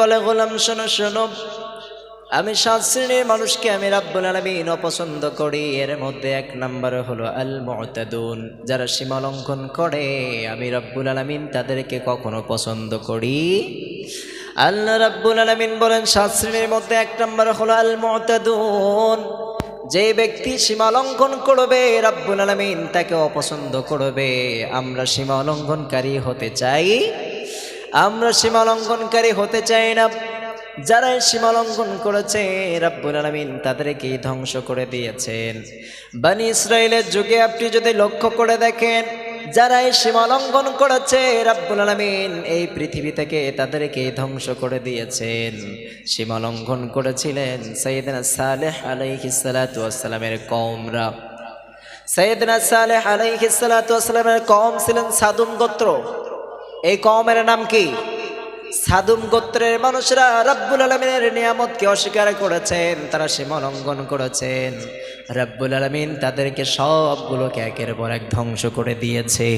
বলে শোনো আমি সাত শ্রেণির মানুষকে আমি রাব্বুল আলামিন অপছন্দ করি। এর মধ্যে এক নম্বর হলো আল মুতাদুন যারা সীমা লঙ্ঘন করে, আমি রাব্বুল আলামিন তাদেরকে কখনো পছন্দ করি। আল্লাহ রাব্বুল আলামিন বলেন, সাত শ্রেণির মধ্যে এক নম্বর হলো আল মুতাদুন যে ব্যক্তি সীমা লঙ্ঘন করবে, রাব্বুল আলামিন তাকে অপছন্দ করবে। আমরা সীমা লঙ্ঘনকারী হতে চাই। আমরা সীমা লঙ্ঘনকারী হতে চাই না। যারা এই সীমা লঙ্ঘন করেছে, রাব্বুল আলামিন তাদেরকে ধ্বংস করে দিয়েছেন। বানি ইসরায়েলের যুগে আপনি যদি লক্ষ্য করে দেখেন যারা এই সীমা লঙ্ঘন করেছে, রাব্বুল আলামিন এই পৃথিবী থেকে তাদেরকে ধ্বংস করে দিয়েছেন। সীমা লঙ্ঘন করেছিলেন সৈয়দনা সালেহ আলাইহিস সালাতু ওয়াসসালামের কওমরা। সৈয়দনা সালেহ আলাইহিস সালাতু ওয়াসসালামের কওম ছিলেন সাদুম গোত্র। এই কওমের নাম কি? সাদুম গোত্রের মানুষরা রব্বুল আলমিনের নিয়ামতকে অস্বীকার করেছেন, তারা সীমা লঙ্ঘন করেছেন। রব্বুল আলমিন তাদেরকে সবগুলোকে একের পর এক ধ্বংস করে দিয়েছে।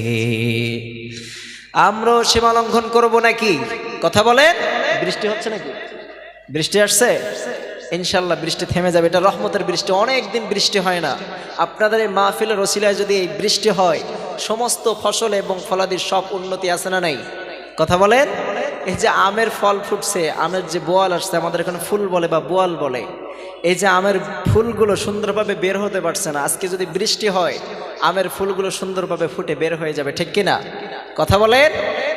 আমরাও সীমা লঙ্ঘন করব নাকি? কথা বলেন। বৃষ্টি হচ্ছে নাকি? বৃষ্টি আসছে? ইনশাল্লাহ বৃষ্টি থেমে যাবে। এটা রহমতের বৃষ্টি অনেক দিন বৃষ্টি হয় না। আপনাদের এই মাহফিলের রসিলায় যদি এই বৃষ্টি হয়, সমস্ত ফসল এবং ফলাদির সব উন্নতি আছে না নাই? কথা বলেন? এই যে আমের ফল ফুটছে, আমের যে বোয়াল আসছে, আমাদের এখানে ফুল বলে বা বোয়াল বলে, এই যে আমের ফুলগুলো সুন্দরভাবে বের হতে পারছে না, আজকে যদি বৃষ্টি হয়, আমের ফুলগুলো সুন্দরভাবে ফুটে বের হয়ে যাবে, ঠিক কিনা? কথা বলেন?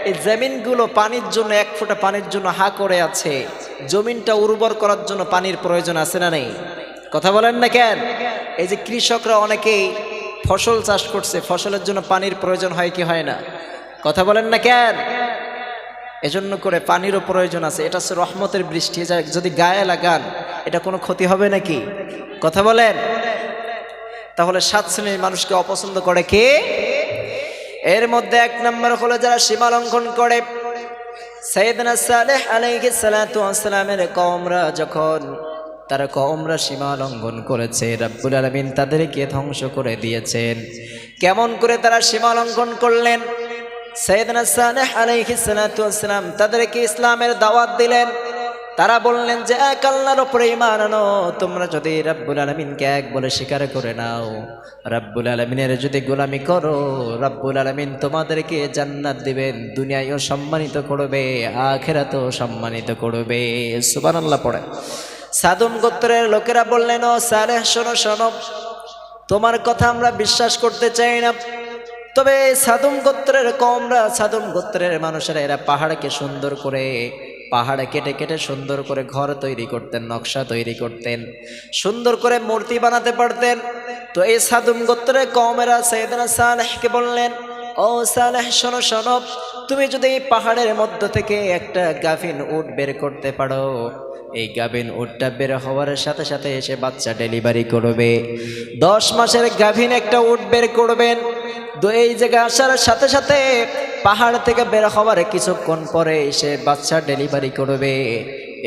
এই জমিনগুলো পানির জন্য, এক ফোঁটা পানির জন্য হা করে আছে। জমিনটা উর্বর করার জন্য পানির প্রয়োজন আছে না নেই? কথা বলেন না কেন? এই যে কৃষকরা অনেকেই ফসল চাষ করছে, ফসলের জন্য পানির প্রয়োজন হয় কি হয় না? কথা বলেন না কেন? এজন্য করে পানিরও প্রয়োজন আছে। এটা হচ্ছে রহমতের বৃষ্টি। যদি গায়ে লাগান, এটা কোনো ক্ষতি হবে নাকি? কথা বলেন। তাহলে সাত শ্রেণির মানুষকে অপছন্দ করে কে? এর মধ্যে এক নম্বর হলো যারা সীমা লঙ্ঘন করে। সৈয়দনা সালেহ আলাইহিস সালাতু কমরা যখন তার কওমরা সীমা লঙ্ঘন করেছে, রাব্বুল আলমিন তাদেরকে ধ্বংস করে দিয়েছেন। কেমন করে তারা সীমা লঙ্ঘন করলেন? সৈয়দনা সালেহ আলাইহিস সালাতু ওয়াসসালাম তাদেরকে ইসলামের দাওয়াত দিলেন। তারা বললেন যে, এক আল্লাহর উপরে ইমান আনো, তোমরা যদি রাব্বুল আলমিনকে এক বলে স্বীকার করে নাও, রাব্বুল আলমিনের যদি গোলামি করো, রাব্বুল আলমিন তোমাদেরকে জান্নাত দিবেন, দুনিয়ায়ও সম্মানিত করবে, আখেরাতেও সম্মানিত করবে। সুবান আল্লাহ পড়ে সাদুম গোত্রের লোকেরা বললেন, ও সালেহ, শোনো শোনো, তোমার কথা আমরা বিশ্বাস করতে চাই না। তবে সাদুম গোত্রের কমরা সাদুম গোত্রের মানুষেরা এরা পাহাড়কে সুন্দর করে পাহাড়ে কেটে কেটে সুন্দর করে ঘর তৈরি করতেন, নকশা তৈরি করতেন, সুন্দর করে মূর্তি বানাতে পারতেন। তো এই সাদুম গোত্রের কমেরা সৈয়দনা সালেহকে বললেন, ও সালেহ, শোনো শোনো, তুমি যদি এই পাহাড়ের মধ্য থেকে একটা গাভিন উট বের করতে পারো, এই গাভিন উটটা বের হওয়ার সাথে সাথে এসে বাচ্চা ডেলিভারি করবে। দশ মাসের গাভিন একটা উট বের করবেন তো এই জায়গায় আসার সাথে সাথে পাহাড় থেকে বের হওয়ার কিছুক্ষণ পরে সে বাচ্চা ডেলিভারি করবে।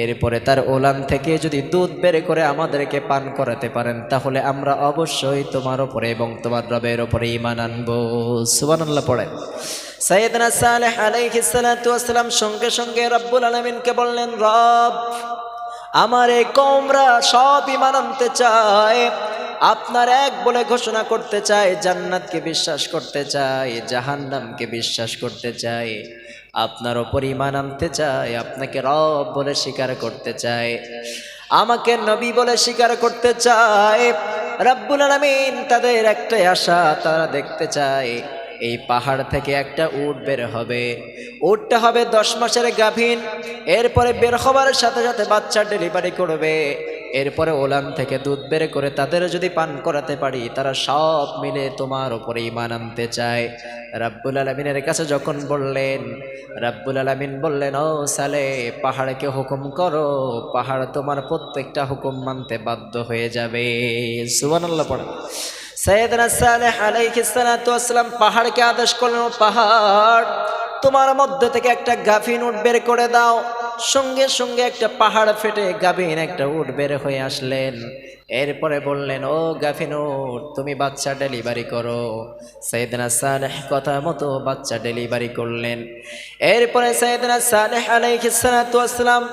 এরপরে তার ওলান থেকে যদি দুধ বের করে আমাদেরকে পান করাতে পারেন, তাহলে আমরা অবশ্যই তোমার ওপরে এবং তোমার রবের ওপরে ইমান আনব। সুবহানাল্লাহ পড়েন। সৈয়দনা সালেহ আলাইহিস সালাতু ওয়াসসালাম সঙ্গে সঙ্গে রব্বুল আলামিনকে বললেন, রব, আমার এই কমরা সব ইমান আনতে চায়। আপনার এক বলে ঘোষণা করতে চায় জান্নাতকে বিশ্বাস করতে চায় জাহান্নামকে বিশ্বাস করতে চায় আপনার ওপর ইমান আনতে চায় আপনাকে রব বলে স্বীকার করতে চায় আমাকে নবী বলে স্বীকার করতে চায় রব্বুল আলামিন তাদের একটাই আশা, তারা দেখতে চায় এই পাহাড় থেকে একটা উট বের হবে, উটটা হবে দশ মাসের গাভীন, এরপরে বের হবার সাথে সাথে বাচ্চা ডেলিভারি করবে এরপরে ওলান থেকে দুধ বের করে তাদের যদি পান করাতে পারি, তারা সব মিলে তোমার ওপরে ইমান আনতে চায়। রাব্বুল আলমিনের কাছে যখন বললেন, রাব্বুল আলমিন বললেন, ও সালে, পাহাড়কে হুকুম করো, পাহাড় তোমার প্রত্যেকটা হুকুম মানতে বাধ্য হয়ে যাবে। সুবহানাল্লাহ পড়ে। সৈয়দনা সালেহ আলাইহিস সালাতু ওয়াসসালাম পাহাড়কে আদেশ করলেন পাহাড় তোমার মধ্যে থেকে একটা গাফিন উট বের করে দাও। সঙ্গে সঙ্গে একটা পাহাড় ফেটে গাভীন একটা উট বের হয়ে আসলেন। এরপরে বললেন, ও গাফিন উট, তুমি বাচ্চা ডেলিভারি করো। সৈয়দনা সালেহ কথা মতো বাচ্চা ডেলিভারি করলেন। এরপরে সৈয়দনা সালেহ ওয়াসসালাম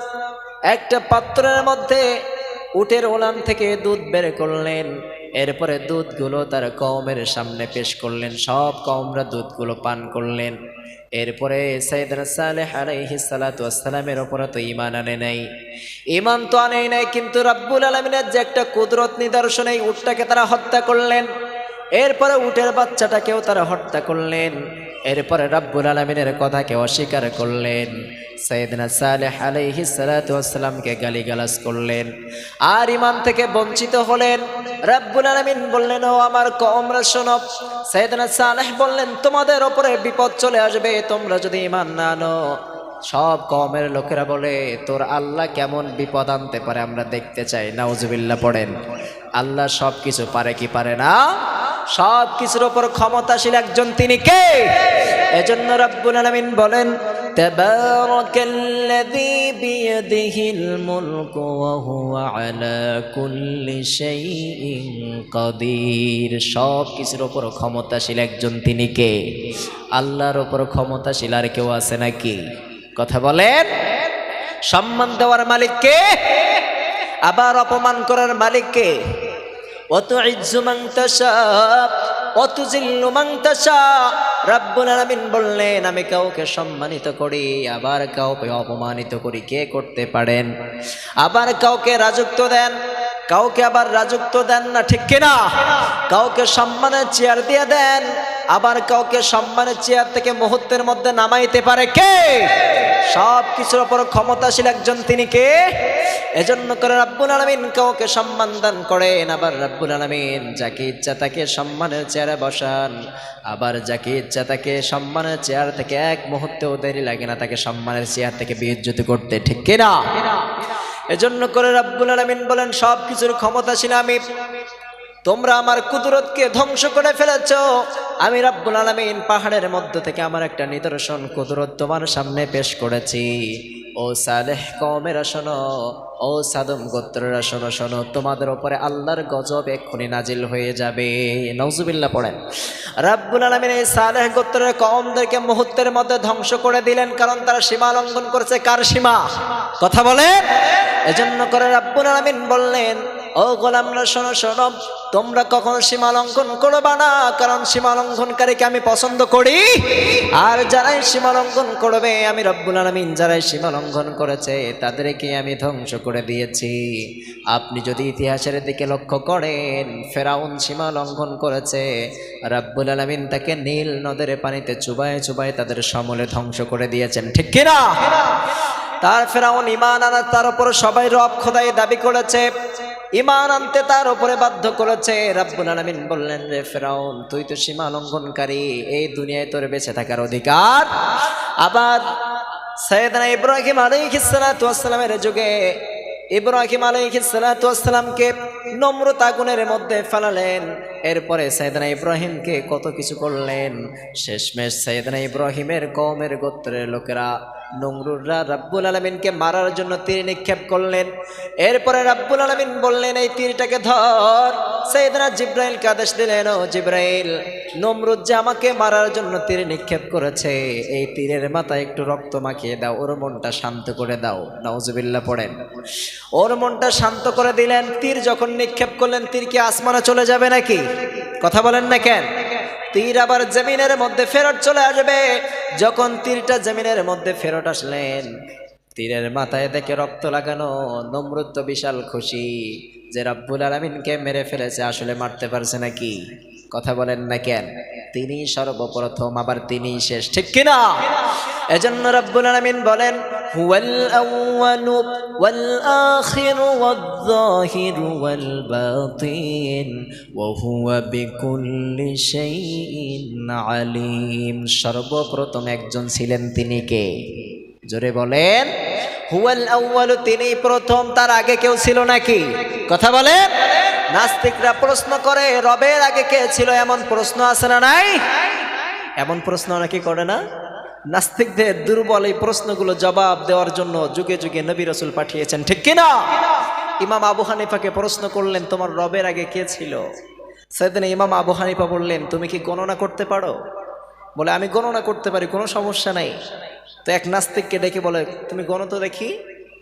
একটা পাত্রের মধ্যে উটের ওলান থেকে দুধ বের করলেন। এরপরে দুধগুলো তার কমের সামনে পেশ করলেন। সব কমরা দুধগুলো পান করলেন। এরপরে সালামের সালেহ উপরে তো ইমান আনে নাই। ইমান তো আনেই নাই, কিন্তু রাব্বুল আলমিনের যে একটা কুদরত নিদর্শন, এই উটটাকে তারা হত্যা করলেন। এরপরে উটের বাচ্চাটাকেও তারা হত্যা করলেন। এরপরে রাব্বুল আলমিনের কথাকে অস্বীকার করলেন। সৈয়দনা সালেহ আলাইহি সালাতামকে গালিগালাজ করলেন। আর ইমান থেকে বঞ্চিত হলেন। রাব্বুল আলমিন বললেন, ও আমার কমরা শোনব সৈয়দনা সালেহ বললেন, তোমাদের ওপরে বিপদ চলে আসবে, তোমরা যদি ইমান না আনো। সব কমের লোকেরা বলে, তোর আল্লাহ কেমন বিপদ আনতে পারে, আমরা দেখতে চাই। নাউজুবিল্লাহ পড়েন, আল্লাহ সব কিছু পারে কি পারে না? সব কিছুর ওপর ক্ষমতাশীল একজন তিনি কে এজন্য রব্বুল আলামিন বলেন تبارك الذي بيده الملك وهو على كل شيء قدير সব কিছুর ওপর ক্ষমতাশীল একজন তিনি কে আল্লাহর ওপর ক্ষমতাশীল আর কেউ আছে নাকি কথা বলেন সম্মান দেওয়ার মালিককে আবার অপমান করার মালিককে বললেন, আমি কাউকে সম্মানিত করি, আবার কাউকে অপমানিত করি, কে করতে পারেন? আবার কাউকে রাজত্ব দেন, কাউকে আবার রাজত্ব দেন না, ঠিক কিনা? কাউকে সম্মানের চেয়ার দিয়ে দেন, আবার কাউকে সম্মানের চেয়ার থেকে মুহূর্তের মধ্যে নামাইতে পারে কে? সব কিছুর ওপর ক্ষমতাশীল একজন তিনি কে? এজন্য করে রাব্বুল আলমিন কাউকে সম্মান দান করেন, আবার রাব্বুল আলমিন যাকে ইচ্ছা তাকে সম্মানের চেয়ারে বসান, আবার যাকে ইচ্ছা তাকে সম্মানের চেয়ার থেকে এক মুহূর্তেও দেরি লাগে না তাকে সম্মানের চেয়ার থেকে বিয়োজ্যুত করতে, ঠিক কিনা এজন্য করে রাব্বুল আলমিন বলেন সব কিছুর ক্ষমতাশীল আমি, তোমরা আমার কুদরতকে ধ্বংস করে ফেলেছ, আমি রাব্বুল আলামিন পাহাড়ের মধ্য থেকে আমার একটা নিদর্শন কুদরত তোমার সামনে পেশ করেছি। ও সালেহ কমের শোন ও সাদম গোত্রের শোনো শোনো, তোমাদের ওপরে আল্লাহর গজব এক্ষুনি নাজিল হয়ে যাবে। নজুবিল্লা পড়েন। রাব্বুল আলমিন এই সালেহ গোত্রের কমদেরকে মুহূর্তের মধ্যে ধ্বংস করে দিলেন, কারণ তারা সীমা লঙ্ঘন করেছে। কার সীমা? কথা বলেন? এজন্য করে রাব্বুল আলমিন বললেন ও গোলামরা শোনো শোনো। তোমরা কখনো সীমা লঙ্ঘন করবা না? কারণ সীমা লঙ্ঘনকারীকে আমি পছন্দ করি। আর যারাই সীমা লঙ্ঘন করবে, আমি রব্বুল আলমিন যারাই সীমা লঙ্ঘন করেছে, তাদেরকে আমি ধ্বংস করে দিয়েছি। আপনি যদি ইতিহাসের দিকে লক্ষ্য করেন, ফেরাউন সীমা লঙ্ঘন করেছে। রব্বুল আলমিন তাকে নীল নদের পানিতে চুবায় চুবায় তাদের সমলে ধ্বংস করে দিয়েছেন। ঠিক কিনা? তার ফেরাউন ইমান আনার, তার উপর সবাই রব খোদাই দাবি করেছে। ইমান আনতে তার উপরে বাধ্য করেছে। রাব্বুল আলামিন বললেন, রে ফেরাউন, তুই তো সীমা লঙ্ঘনকারী। এই দুনিয়ায় তোর বেঁচে থাকার অধিকার। আবার সৈয়দনা ইব্রাহিম ওয়াসসালামের যুগে ইব্রাহিম ওয়াসসালামকে নম্রত আগুনের মধ্যে ফেলালেন। এরপরে সৈয়দনা ইব্রাহিমকে কত কিছু করলেন। শেষমেশ সৈয়দনা ইব্রাহিমের কওমের গোত্রের লোকেরা নমরুররা রাব্বুল আলমিনকে মারার জন্য তীর নিক্ষেপ করলেন। এরপরে রাব্বুল আলমিন বললেন, এই তীরটাকে ধর। সেইদিনা জিব্রাইলকে আদেশ দিলেন, ও জিব্রাইল, নমরুদ যে আমাকে মারার জন্য তীর নিক্ষেপ করেছে, এই তীরের মাথায় একটু রক্ত মাখিয়ে দাও, ওর মনটা শান্ত করে দাও। নওজুবিল্লা পড়েন। ওর মনটা শান্ত করে দিলেন, তীর যখন নিক্ষেপ করলেন, তীর কি আসমানে চলে যাবে নাকি? কথা বলেন না কেন? তীর আবার জমিনের মধ্যে ফেরত চলে আসবে। যখন তীরটা জমিনের মধ্যে ফেরত আসলেন, তীরের মাথায় দেখে রক্ত লাগানো নম্রত্ব বিশাল খুশি। যে রাব্বুল আলমিনকে মেরে ফেলেছে, আসলে মারতে পারছে নাকি? কথা বলেন না কেন? তিনি সর্বপ্রথম, আবার তিনি শেষ। ঠিক কিনা? এজন্য রাব্বুল আলামিন বলেন, হুয়াল আউয়ালু ওয়াল আখিরু ওয়াল যাহিরু ওয়াল বাতিন ওয়া হুয়া বিকুল্লি শাইইন আলিম। সর্বপ্রথম একজন ছিলেন তিনি কে? জোরে বলেন, হুয়াল আউয়ালু তিনি প্রথম, তার আগে কেউ ছিল নাকি? কথা বলেন। নাস্তিকরা প্রশ্ন করে, রবের আগে কে ছিল? এমন প্রশ্ন আছে না নাই? এমন প্রশ্ন নাকি করে না? নাস্তিকদের দুর্বল এই প্রশ্নগুলো জবাব দেওয়ার জন্য যুগে যুগে নবী রসুল পাঠিয়েছেন, ঠিক কিনা? ইমাম আবু হানিফাকে প্রশ্ন করলেন, তোমার রবের আগে কে ছিল? সেদিন ইমাম আবু হানিফা বললেন, তুমি কি গণনা করতে পারো? বলে, আমি গণনা করতে পারি, কোনো সমস্যা নাই। তো এক নাস্তিককে ডেকে বলে, তুমি গণ তো দেখি?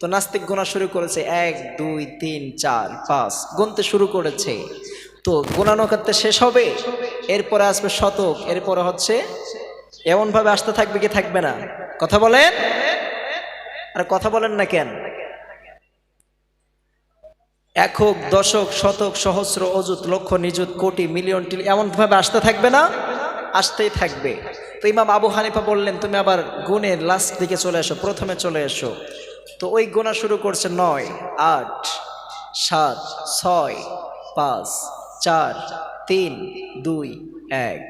তো নাস্তিক গোনা শুরু করেছে এক, দুই, তিন, চার, পাঁচ, গুনতে শুরু করেছে। তো গোনানো করতে শেষ হবে, এরপরে আসবে শতক, এরপরে হচ্ছে এমনভাবে আসতে থাকবে কি থাকবে না? কথা বলেন? আর কথা বলেন না কেন? একক, দশক, শতক, সহস্র, অযুত, লক্ষ, নিযুত, কোটি, মিলিয়ন, টিল, এমনভাবে আসতে থাকবে না? আসতেই থাকবে। তো ইমাম আবু হানিফা বললেন, তুমি আবার গুণের লাস্ট দিকে চলে এসো, প্রথমে চলে এসো। তো ওই গোনা শুরু করছে নয়, আট, সাত, ছয়, পাঁচ, চার, তিন, দুই, এক।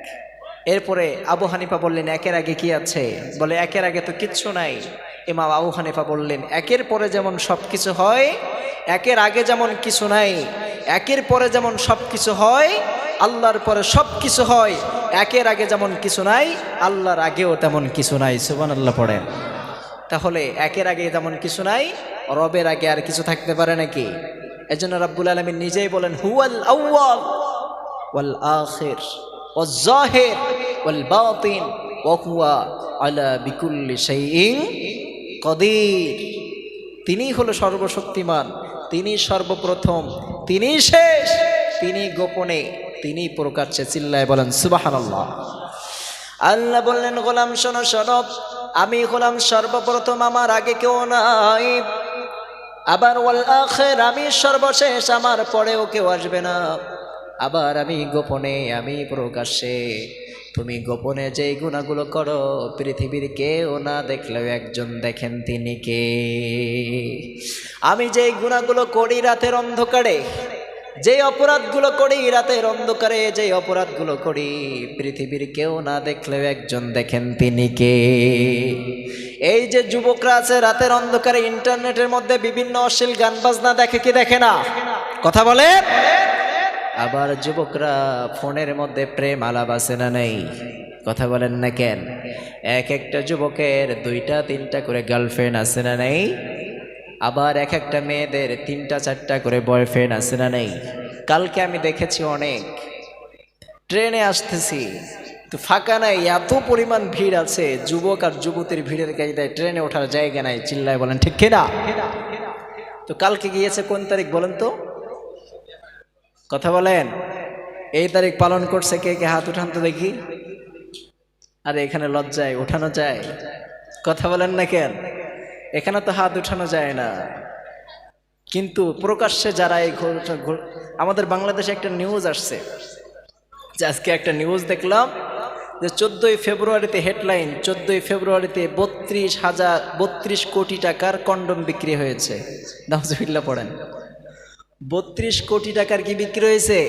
এরপরে আবু হানিফা বললেন, একের আগে কি আছে? বলে, একের আগে তো কিচ্ছু নাই। ইমাম আবু হানিফা বললেন, একের পরে যেমন সব কিছু হয়, একের আগে যেমন কিছু নাই, একের পরে যেমন সব কিছু হয়, আল্লাহর পরে সব কিছু হয়, একের আগে যেমন কিছু নাই, আল্লাহর আগেও তেমন কিছু নাই। সুবান আল্লাহ পড়েন। তাহলে একের আগে যেমন কিছু নাই, রবের আগে আর কিছু থাকতে পারে নাকি? এজন্য রাব্বুল আলমী নিজেই বলেন, হুয়াল আউয়াল ওয়াল আখির বাতিন ওয়া হুয়া আলা বিকুল্লি শাইইন কদির। তিনি হলো সর্বশক্তিমান, তিনি সর্বপ্রথম, তিনি শেষ, তিনি গোপনে, তিনি প্রকাশ্যে চিল্লায় বলেন, সুবহানাল্লাহ। আল্লাহ বললেন, গোলাম শোনো শোনো। আমি হলাম সর্বপ্রথম, আমার আগে কেউ নাই। আবার ওয়াল আখের, আমি সর্বশেষ, আমার পরেও কেউ আসবে না। আবার আমি গোপনে, আমি প্রকাশ্যে। তুমি গোপনে যে গুণাগুলো করো, পৃথিবীর কেউ না দেখলেও একজন দেখেন তিনি কে। আমি যে গুণাগুলো করি রাতের অন্ধকারে যে অপরাধগুলো করি, রাতের অন্ধকারে যে অপরাধগুলো করি, পৃথিবীর কেউ না দেখলেও একজন দেখেন তিনি কে? এই যে যুবকরা আছে, রাতের অন্ধকারে ইন্টারনেটের মধ্যে বিভিন্ন অশ্লীল গান বাজনা দেখে কি দেখে না? কথা বলে? আবার যুবকরা ফোনের মধ্যে প্রেম আলাপ আছে না নেই? কথা বলেন না কেন? এক একটা যুবকের দুইটা, তিনটা করে গার্লফ্রেন্ড আছে না নেই? আবার এক একটা মেয়েদের তিনটা, চারটা করে বয়ফ্রেন্ড আছে না নেই? কালকে আমি দেখেছি অনেক। ট্রেনে আসতেছি তো ফাঁকা নাই, এত পরিমাণ ভিড় আছে, যুবক আর যুবতীর ভিড়ের কায়দায় ট্রেনে ওঠার জায়গা নাই, চিল্লায় বলেন, ঠিক কিনা তো কালকে গিয়েছে কোন তারিখ বলেন তো? কথা বলেন, এই তারিখ পালন করছে কে কে? হাত উঠান তো দেখি। আরে এখানে লজ্জায়, ওঠানো যায়। কথা বলেন না কেন? এখানে তো হাত উঠানো যায় না। কিন্তু প্রকাশ্যে যারা এই আমাদের বাংলাদেশে একটা নিউজ আসছে। যে আজকে একটা নিউজ দেখলাম যে চোদ্দোই ফেব্রুয়ারিতে হেডলাইন, চোদ্দোই ফেব্রুয়ারিতে বত্রিশ হাজার, বত্রিশ কোটি টাকার কন্ডম বিক্রি হয়েছে। নামজবিল্লা পড়েন। বত্রিশ কোটি টাকার কি বিক্রি হয়েছে?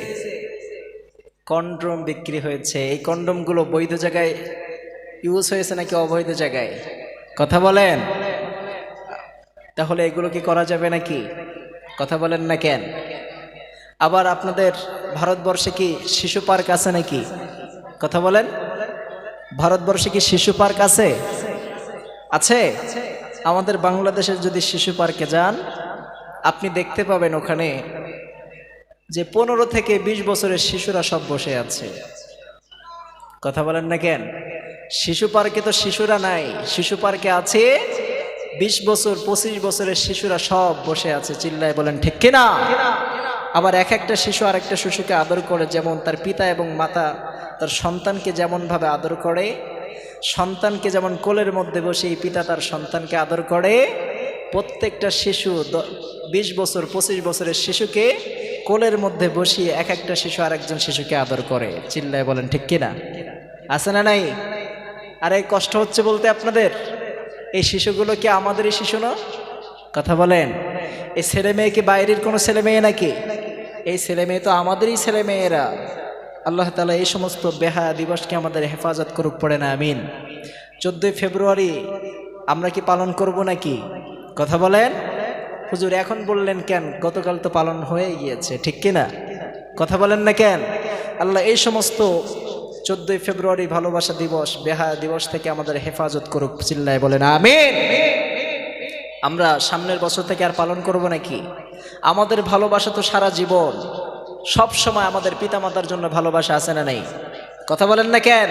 কন্ডম বিক্রি হয়েছে। এই কন্ডমগুলো বৈধ জায়গায় ইউজ হয়েছে নাকি অবৈধ জায়গায়? কথা বলেন। তাহলে এগুলো কি করা যাবে নাকি? কথা বলেন না কেন? আবার আপনাদের ভারতবর্ষে কি শিশু পার্ক আছে নাকি? কথা বলেন। ভারতবর্ষে কি শিশু পার্ক আছে? আছে? আমাদের বাংলাদেশের যদি শিশু পার্কে যান, আপনি দেখতে পাবেন ওখানে যে পনেরো থেকে ২০ বছরের শিশুরা সব বসে আছে। কথা বলেন না কেন? শিশু পার্কে তো শিশুরা নাই। শিশু পার্কে আছে বিশ বছর, পঁচিশ বছরের শিশুরা সব বসে আছে, চিল্লায় বলেন, ঠিক কিনা? আবার এক একটা শিশু আর একটা শিশুকে আদর করে, যেমন তার পিতা এবং মাতা তার সন্তানকে যেমনভাবে আদর করে, সন্তানকে যেমন কোলের মধ্যে বসে এই পিতা তার সন্তানকে আদর করে, প্রত্যেকটা শিশু বিশ বছর, পঁচিশ বছরের শিশুকে কোলের মধ্যে বসিয়ে এক একটা শিশু আর একজন শিশুকে আদর করে, চিল্লায় বলেন, ঠিক কিনা? আছে না নাই? আর এই কষ্ট হচ্ছে বলতে আপনাদের? এই শিশুগুলো কি আমাদেরই শিশু না? কথা বলেন। এই ছেলে মেয়ে কি বাইরের কোনো ছেলে মেয়ে নাকি? এই ছেলে মেয়ে তো আমাদেরই ছেলে মেয়েরা। আল্লাহ তালা এই সমস্ত বেহা দিবসকে আমাদের হেফাজত করুক, পড়ে না, আমিন। চোদ্দোই ফেব্রুয়ারি আমরা কি পালন করব নাকি? কথা বলেন। হুজুর, এখন বললেন কেন? গতকাল তো পালন হয়ে গিয়েছে, ঠিক কিনা? কথা বলেন না কেন? আল্লাহ এই সমস্ত চোদ্দই ফেব্রুয়ারি ভালোবাসা দিবস, বেহায়া দিবস থেকে আমাদের হেফাজত করুক, চিল্লায় বলেন, আমিন। আমরা সামনের বছর থেকে আর পালন করব নাকি? আমাদের ভালোবাসা তো সারা জীবন। সব সময় আমাদের পিতামাতার জন্য ভালোবাসা আছে না নেই? কথা বলেন না কেন?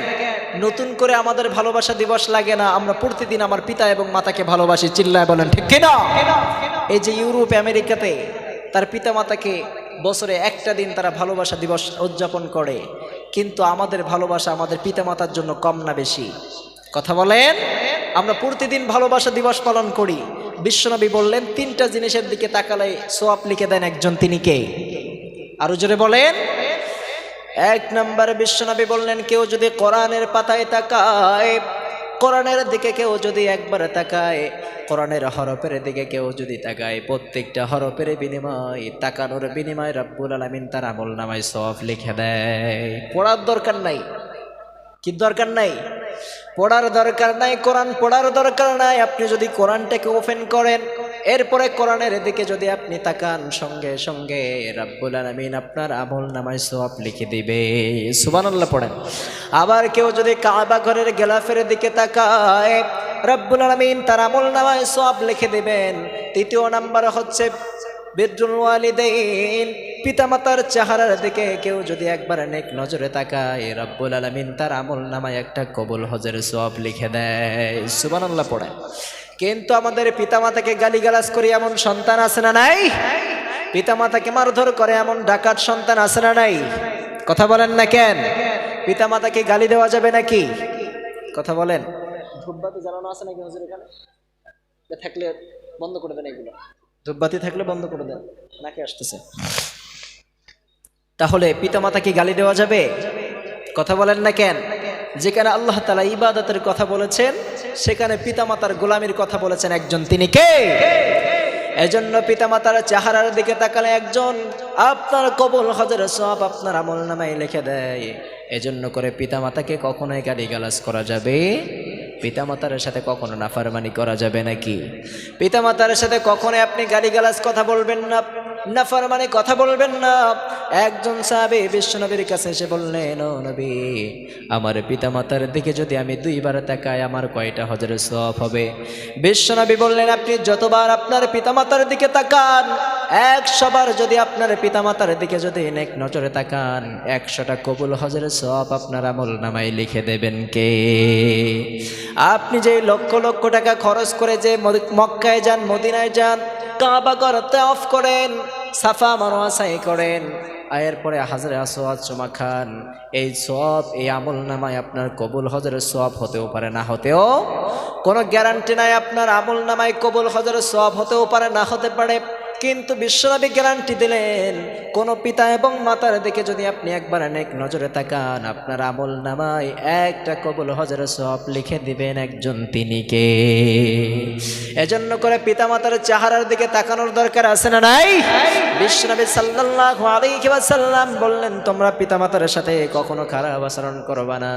নতুন করে আমাদের ভালোবাসা দিবস লাগে না, আমরা প্রতিদিন আমার পিতা এবং মাতাকে ভালোবাসি, চিল্লায় বলেন, ঠিক কিনা? এই যে ইউরোপ, আমেরিকাতে তার পিতা মাতাকে বছরে একটা দিন তারা ভালোবাসা দিবস উদযাপন করে। কিন্তু আমাদের ভালোবাসা আমাদের পিতামাতার জন্য কম না বেশি। কথা বলেন? আমরা প্রতিদিন ভালোবাসা দিবস পালন করি। বিশ্বনবী বললেন, তিনটা জিনিসের দিকে তাকালে সোয়াপ লিখে দেন একজন, তিনি কে? আরও জোরে বলেন। এক নম্বরে বিশ্বনবী বললেন, কেউ যদি কোরআনের পাতায় তাকায়, কোরআনের দিকে কেউ যদি একবার তাকায় কোরআনের হরফের দিকে কেউ যদি তাকায়, প্রত্যেকটা হরফের বিনিময়, তাকানোর বিনিময় রব্বুল আলমিন তার আমল নামায় সব লিখে দেয়। পড়ার দরকার নাই। কি দরকার নাই? পড়ার দরকার নাই, কোরআন পড়ার দরকার নাই। আপনি যদি কোরআনটাকে ওপেন করেন এরপরে কোরআনের দিকে যদি আপনি তাকান, সঙ্গে সঙ্গে রাব্বুল আলামিন আপনার আমল নামায় সব লিখে দিবে। সুবহানাল্লাহ পড়েন। আবার কেউ যদি কাবা ঘরের গেলাফের দিকে তাকায়, রাব্বুল আলামিন তার আমল নামায় সব লিখে দিবেন। তৃতীয় নাম্বার হচ্ছে বিদ্রুল ওয়ালিদাইন, পিতামাতার চেহারার দিকে কেউ যদি একবার নেক নজরে তাকায়, রব্বুল আলমিন তার আমল নামায় একটা কবুল হজের সব লিখে দেয়। সুবানাল্লাহ পড়ে কিন্তু আমাদের পিতামাতাকে গালিগালাজ করে এমন সন্তান আছে না নাই? পিতামাতাকে মারধর করে এমন ডাকাত সন্তান আছে না নাই? কথা বলেন না কেন? পিতামাতাকে গালি দেওয়া যাবে নাকি? কথা বলেন। ধূপবাতি জ্বালানো আছে নাকি হুজুর এখানে? থাকলে বন্ধ করে দেন এগুলো। ধূপবাতি থাকলে বন্ধ করে দেন। নাকি আসতেছে। তাহলে পিতামাতা কি গালি দেওয়া যাবে? কথা বলেন না কেন? যেখানে আল্লাহ তালা ইবাদতের কথা বলেছেন সেখানে পিতামাতার গোলামির কথা বলেছেন একজন। তিনি কে? এজন্য পিতামাতার চেহারার দিকে তাকালে একজন, আপনার কবল হজের সব আপনার আমল নামায় লিখে দেয়। এজন্য করে পিতামাতাকে কখনোই গালি গালাজ করা যাবে, পিতামাতার সাথে কখনো নাফারমানি করা যাবে নাকি? পিতামাতার সাথে কখনোই আপনি গালিগালাজ কথা বলবেন না। নাফারমানি কথা বলবেন না। একজন সাহাবী বিশ্বনবীর কাছে এসে বললেন, ও নবী, আমার পিতামাতার দিকে যদি আমি দুইবার তাকাই, আমার কয়টা হজের সব হবে? বিশ্বনবী বললেন, আপনি যতবার আপনার পিতামাতার দিকে তাকান, একশোবার যদি আপনার পিতামাতার দিকে যদি নেক নজরে তাকান, একশোটা কবুল হজের সব আপনার আমল নামায় লিখে দেবেন কে? আপনি যে লক্ষ লক্ষ টাকা খরচ করে যে মক্কায় যান, মদিনায় যান কাবা করতে অফ করেন, সাফা মারোয়া করেন। আর এরপরে হাজারে আসোয়াদ চুমা খান এই সব এই আমল নামায় আপনার কবুল হজরের সব হতেও পারে না হতেও কোনো গ্যারান্টি নাই আপনার আমল নামায় কবুল হজরের সব হতেও পারে না হতে পারে। কিন্তু বিশ্বনবী গ্যারান্টি দিলেন, কোনো পিতা এবং মাতার দিকে যদি আপনি একবার অনেক নজরে তাকান, আপনার আমল নামায় একটা কবুল হজর সব লিখে দিবেন একজন তিনি কে এজন্য করে পিতা মাতার চেহারার দিকে তাকানোর দরকার আছে না নাই? বিশ্বনবী সাল্লাল্লাহু আলাইহি ওয়াসাল্লাম বললেন, তোমরা পিতা মাতার সাথে কখনো খারাপ আচরণ করবা না।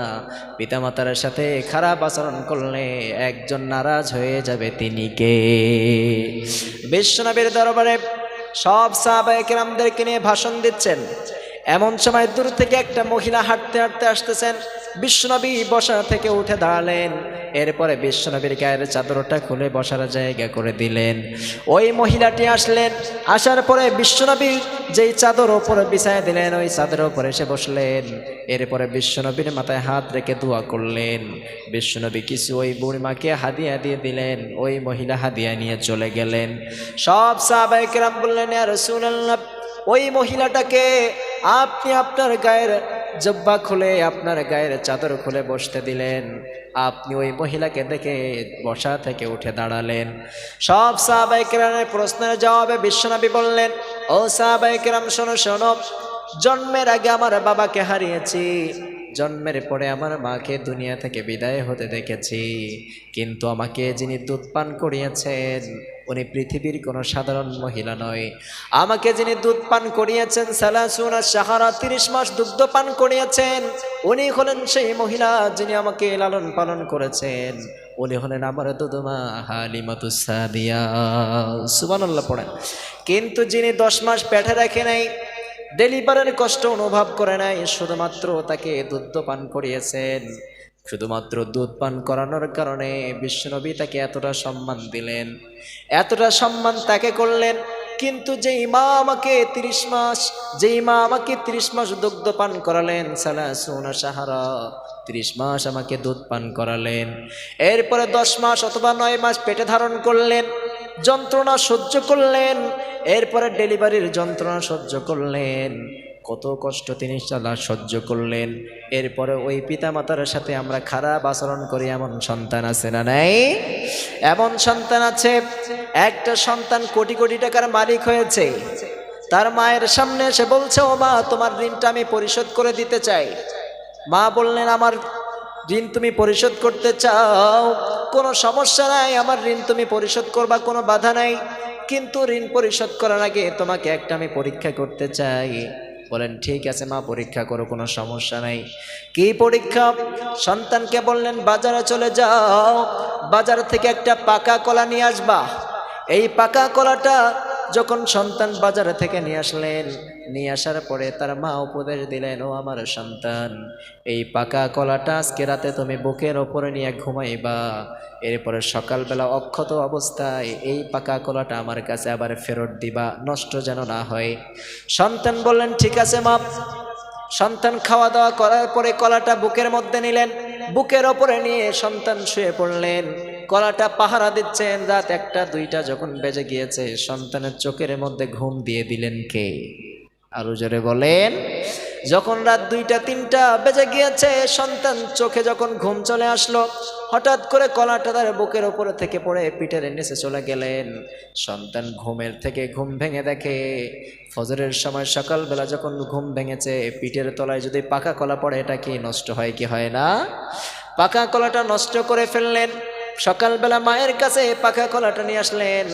পিতা মাতার সাথে খারাপ আচরণ করলে একজন নারাজ হয়ে যাবে তিনি কে বিশ্বনবীর দরবারে সব সাহাবায়ে কেরামদেরকে নিয়ে ভাষণ দিচ্ছেন। এমন সময় দূর থেকে একটা মহিলা হাঁটতে হাঁটতে আসতেছেন। বিশ্বনবী বসা থেকে উঠে দাঁড়ালেন। এরপরে বিশ্বনবীর গায়ের চাদরটা খুলে বসার জায়গা করে দিলেন। ওই মহিলাটি আসলেন। আসার পরে বিশ্বনবী যেই চাদর ওপরে বিছায় দিলেন, ওই চাদরের ওপরে এসে বসলেন। এরপরে বিশ্বনবীর মাথায় হাত রেখে দোয়া করলেন। বিশ্বনবী কিছু ওই বুড়িমাকে হাদিয়া দিয়ে দিলেন। ওই মহিলা হাদিয়া নিয়ে চলে গেলেন। সব সাহাবাইকেরাম বললেন আর রসুল্লাহ ওই মহিলাটাকে আপনি আপনার গায়ের জব্বা খুলে আপনার গায়ের চাদর খুলে বসতে দিলেন। আপনি ওই মহিলাকে দেখে বসা থেকে উঠে দাঁড়ালেন। সব সাহাবাইকেরামের প্রশ্নের জবাবে বিশ্বনবী বললেন, ও সাহাবাইকেরাম শোনো শোনো, জন্মের আগে আমার বাবাকে হারিয়েছি। জন্মের পরে আমার মাকে দুনিয়া থেকে বিদায় হতে দেখেছি। কিন্তু আমাকে যিনি দুধ পান করিয়েছেন উনি পৃথিবীর কোনো সাধারণ মহিলা নয়। আমাকে যিনি দুধ পান করিয়েছেন, সালাসুনা সাহারা তিরিশ মাস দুগ্ধ পান করিয়েছেন, উনি হলেন সেই মহিলা যিনি আমাকে লালন পালন করেছেন। উনি হলেন আমার দুদমা হালিমাতুসাদিয়া সুবানাল্লাহ পড়েন। কিন্তু যিনি দশ মাস পেটে রাখে নাই, ডেলিভারের কষ্ট অনুভব করে নাই, শুধুমাত্র তাকে দুধ পান করিয়েছেন। শুধুমাত্র দুধ পান করানোর কারণে বিশ্বনবী তাকে এতটা সম্মান দিলেন, এতটা সম্মান তাকে করলেন, কিন্তু যেই মা আমাকে তিরিশ মাস, যে মা আমাকে তিরিশ মাস দুগ্ধ পান করালেন সালা সোনা সাহারা তিরিশ মাস আমাকে দুধ পান করালেন, এরপরে দশ মাস অথবা নয় মাস পেটে ধারণ করলেন, যন্ত্রণা সহ্য করলেন, এরপরে ডেলিভারির যন্ত্রণা সহ্য করলেন কত কষ্ট তিনি সালা সহ্য করলেন। এরপরে ওই পিতামাতার সাথে আমরা খারাপ আচরণ করি, এমন সন্তান আছে না নাই? এমন সন্তান আছে, একটা সন্তান কোটি কোটি টাকার মালিক হয়েছে। তার মায়ের সামনে এসে বলছে, ও মা, তোমার ঋণটা আমি পরিশোধ করে দিতে চাই। মা বললেন, আমার ঋণ তুমি পরিশোধ করতে চাও। কোনো সমস্যা নাই, আমার ঋণ তুমি পরিশোধ করবা, কোনো বাধা নাই। কিন্তু ঋণ পরিশোধ করার আগে তোমাকে একটা আমি পরীক্ষা করতে চাই। বলেন, ঠিক আছে মা, পরীক্ষা করো, কোনো সমস্যা নাই। কি পরীক্ষা? সন্তানকে বললেন, বাজারে চলে যাও, বাজার থেকে একটা পাকা কলা নিয়ে আসবা। এই পাকা কলাটা যখন সন্তান বাজারে থেকে নিয়ে আসলেন, নিয়ে আসার পরে তার মা উপদেশ দিলেন, ও আমার সন্তান, এই পাকা কলাটা আজকে রাতে তুমি বুকের ওপরে নিয়ে ঘুমাইবা। এরপরে সকালবেলা অক্ষত অবস্থায় এই পাকা কলাটা আমার কাছে আবার ফেরত দিবা, নষ্ট যেন না হয়। সন্তান বললেন, ঠিক আছে, মা। সন্তান খাওয়া দাওয়া করার পরে কলাটা বুকের মধ্যে নিলেন, বুকের ওপরে নিয়ে সন্তান শুয়ে পড়লেন। কলাটা পাহারা দিচ্ছেন, রাত একটা, দুইটা যখন বেজে গিয়েছে, সন্তানের চোখের মধ্যে ঘুম দিয়ে দিলেন কে? আরও জোরে বলেন, যখন রাত দুইটা, তিনটা বেজে গিয়েছে, সন্তান চোখে যখন ঘুম চলে আসলো, হঠাৎ করে কলাটা তার বুকের ওপরে থেকে পড়ে পিঠের নিচে চলে গেলেন। সন্তান ঘুমের থেকে ঘুম ভেঙে দেখে, ফজরের সময় সকালবেলা যখন ঘুম ভেঙেছে, পিঠের তলায় যদি পাকা কলা পড়ে, এটা কি নষ্ট হয়, কি হয় না? পাকা কলাটা নষ্ট করে ফেললেন সকালবেলা মায়ের কাছে পাখা কলাটা নিয়ে আসলেন,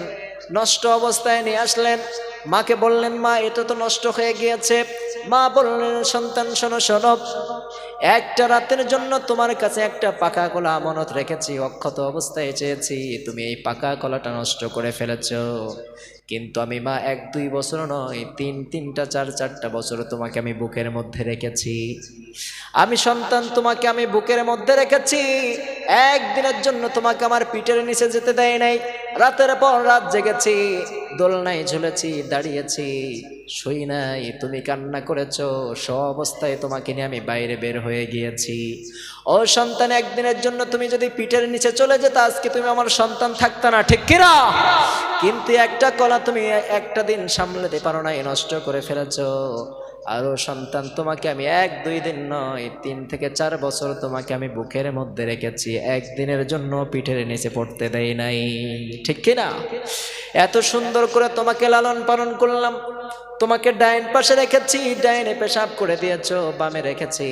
নষ্ট অবস্থায় নিয়ে আসলেন। মাকে বললেন, মা এটা তো নষ্ট হয়ে গিয়েছে। মা বললেন, সন্তান, শোনো শোনো, একটা রাতের জন্য তোমার কাছে একটা পাকা কলা আমানত রেখেছি, অক্ষত অবস্থায় চেয়েছি। তুমি এই পাকা কলাটা নষ্ট করে ফেলেছ। কিন্তু আমি মা, এক, দুই বছর নয়, তিন, তিনটা, চার, চারটা বছর তোমাকে আমি বুকের মধ্যে রেখেছি। আমি সন্তান, তোমাকে আমি বুকের মধ্যে রেখেছি। একদিনের জন্য তোমাকে আমার পিঠের নিচে যেতে দেয় নাই। রাতের পর রাত জেগেছি, দোলনায় ঝুলেছি, দাঁড়িয়েছি। শুই নাই, তুমি কান্না করেছ, সব অবস্থায় তোমাকে নিয়ে আমি বাইরে বের হয়ে গিয়েছি। ও সন্তান, একদিনের জন্য তুমি যদি পিঠের নিচে চলে যেত, আজকে তুমি আমার সন্তান থাকতো না, ঠিক কিনা কিন্তু একটা কলা তুমি একটা দিন সামলাতে পারো না নষ্ট করে ফেলেছো। আরও সন্তান তোমাকে আমি এক, দুই দিন নয়, তিন থেকে চার বছর তোমাকে আমি বুকের মধ্যে রেখেছি। একদিনের জন্য পিঠের নিচে পড়তে দেয় নাই। ঠিক কিনা? এত সুন্দর করে তোমাকে লালন পালন করলাম। তোমাকে ডাইন পাশে রেখেছি, ডাইনে পেশাব করে দিয়েছ, বামে রেখেছি।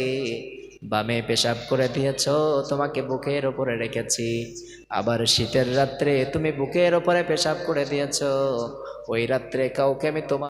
বামে পেশাব করে দিয়েছ, তোমাকে বুকের ওপরে রেখেছি। আবার শীতের রাত্রে তুমি বুকের ওপরে পেশাব করে দিয়েছ। ওই রাত্রে কাউকে আমি তোমার